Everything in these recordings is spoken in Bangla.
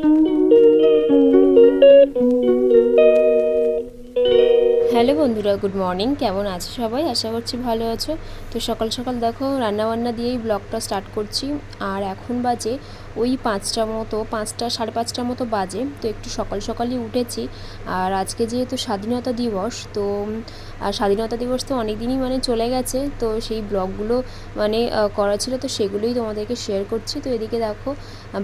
Thank you. হ্যালো বন্ধুরা, গুড মর্নিং। কেমন আছো সবাই? আশা করছি ভালো আছো। তো সকাল সকাল দেখো, রান্নাবান্না দিয়েই ব্লগটা স্টার্ট করছি। আর এখন বাজে ওই পাঁচটা মতো, পাঁচটা, সাড়ে পাঁচটা মতো বাজে। তো একটু সকাল সকালই উঠেছি। আর আজকে যেহেতু স্বাধীনতা দিবস, তো স্বাধীনতা দিবস তো অনেক দিনই মানে চলে গেছে। তো সেই ব্লগগুলো মানে করা ছিল, তো সেগুলোই তোমাদেরকে শেয়ার করছি। তো এদিকে দেখো,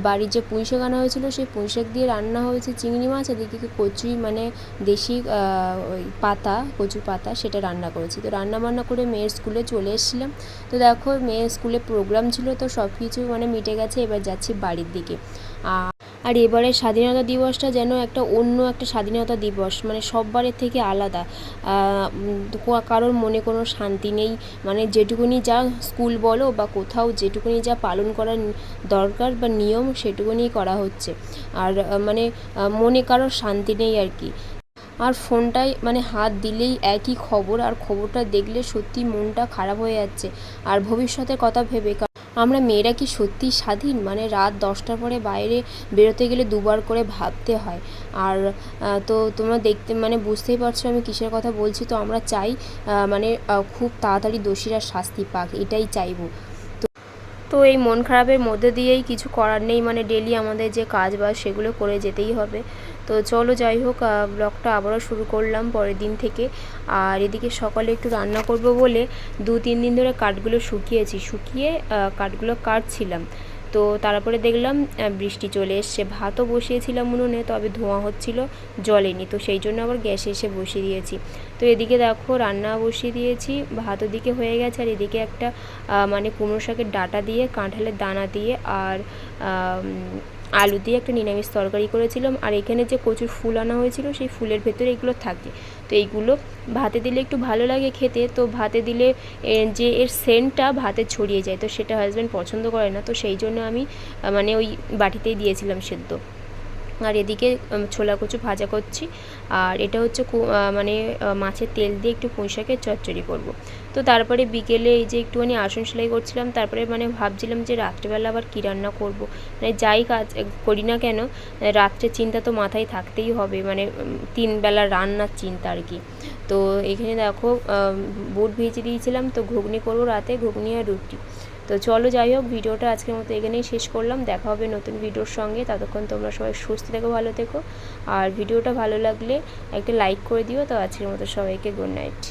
বাড়ির যে পুঁই শাক আনা হয়েছিল, সেই পুঁইশাক দিয়ে রান্না হয়েছে চিংড়ি মাছ। এদিকে কচুই মানে দেশি ওই পাতা কচু পাতা সেটা রান্না করেছি। তো রান্না বান্না করে মেয়ের স্কুলে চলে এসেছিলাম। তো দেখো, মেয়ের স্কুলে প্রোগ্রাম ছিল তো সব কিছু মানে মিটে গেছে, এবার যাচ্ছি বাড়ির দিকে। আ- আর এবারে স্বাধীনতা দিবসটা যেন একটা অন্য একটা স্বাধীনতা দিবস মানে সববারের থেকে আলাদা। কারোর মনে কোনো শান্তি নেই মানে যেটুকুনি যা স্কুল বলো বা কোথাও যেটুকুনি যা পালন করার দরকার বা নিয়ম সেটুকুনি করা হচ্ছে। আর মানে মনে কারোর শান্তি নেই আর কি। আর ফোনটায় মানে হাত দিলেই একই খবর, আর খবরটা দেখলে সত্যি মনটা খারাপ হয়ে যাচ্ছে। আর ভবিষ্যতের কথা ভেবে আমরা মেয়েরা কি সত্যি স্বাধীন? মানে রাত দশটার পরে বাইরে বেরোতে গেলে দুবার করে ভাবতে হয়। আর তো তোমরা দেখতে মানে বুঝতেই পারছ আমি কিসের কথা বলছি। তো আমরা চাই মানে খুব তাড়াতাড়ি দোষীরা শাস্তি পাক, এটাই চাইব। তো এই মন খারাপের মধ্যে দিয়েই কিছু করার নেই মানে ডেলি আমাদের যে কাজ বাজ সেগুলো করে যেতেই হবে। তো চলো যাই হোক ব্লগটা আবারও শুরু করলাম পরের দিন থেকে। আর এদিকে সকালে একটু রান্না করব বলে দু তিন দিন ধরে কাঠগুলো শুকিয়েছি, শুকিয়ে কাঠগুলো কাটছিলাম। তো তারপরে দেখলাম বৃষ্টি চলে এসছে। ভাতও বসিয়েছিলাম উনুনে, তবে ধোঁয়া হচ্ছিল জলেনি তো সেই জন্য আবার গ্যাসে এসে বসিয়ে দিয়েছি। তো এদিকে দেখো, রান্না বসিয়ে দিয়েছি। ভাত ওদিকে হয়ে গেছে, আর এদিকে একটা মানে কুমড়ো শাকের ডাটা দিয়ে, কাঁঠালের দানা দিয়ে, আর আলু দিয়ে একটা নিরামিষ তরকারি করেছিলাম, আর এখানে যে কচুর ফুল আনা হয়েছিল, সেই ফুলের ভেতরে এগুলো থাকে। তো এইগুলো ভাতে দিলে একটু ভালো লাগে খেতে, তো ভাতে দিলে যে এর সেন্টটা ভাতে ছড়িয়ে যায়, তো সেটা হাজব্যান্ড পছন্দ করে না, তো সেই জন্য আমি মানে ওই বাটিতেই দিয়েছিলাম সেদ্ধ। আর এদিকে ছোলা কচু ভাজা করছি। আর এটা হচ্ছে মানে মাছের তেল দিয়ে একটু পুঁই শাকের চচ্চড়ি করব। তো তারপরে বিকেলে এই যে একটুখানি আসন সেলাই করছিলাম তারপরে মানে ভাবছিলাম যে রাত্রেবেলা আবার কী রান্না করব। মানে যাই কাজ করি না কেন আহ, রাত্রের চিন্তা তো মাথায় থাকতেই হবে মানে উম, তিন বেলা রান্নার চিন্তা আর কি। তো এখানে দেখো বুট ভিজে দিয়েছিলাম তো ঘুগনি করব রাতে ঘুগনি আর রুটি। তো চলো যাই হোক, ভিডিওটা আজকের মতো এখানেই শেষ করলাম। দেখা হবে নতুন ভিডিওর সঙ্গে। ততক্ষণ তোমরা সবাই সুস্থ থেকো, ভালো থেকো। আর ভিডিওটা ভালো লাগলে একটা লাইক করে দিও। তো আজকের মতো সবাইকে গুড নাইট